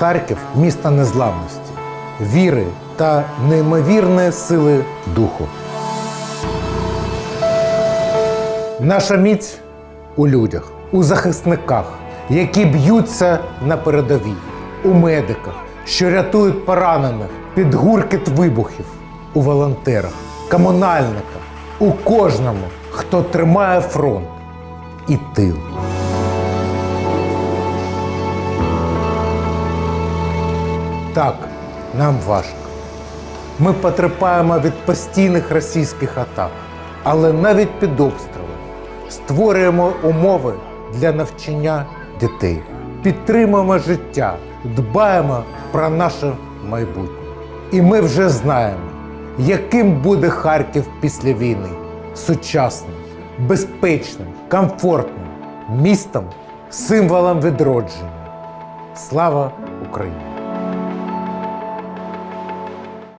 Харків місто незламності, віри та неймовірної сили духу. Наша міць у людях, у захисниках, які б'ються на передовій, у медиках, що рятують поранених під гуркіт вибухів, у волонтерах, комунальниках, у кожному, хто тримає фронт і тил. Так, нам важко. Ми потерпаємо від постійних російських атак, але навіть під обстрілом створюємо умови для навчання дітей, підтримуємо життя, дбаємо про наше майбутнє. І ми вже знаємо, яким буде Харків після війни сучасним, безпечним, комфортним містом, символом відродження. Слава Україні!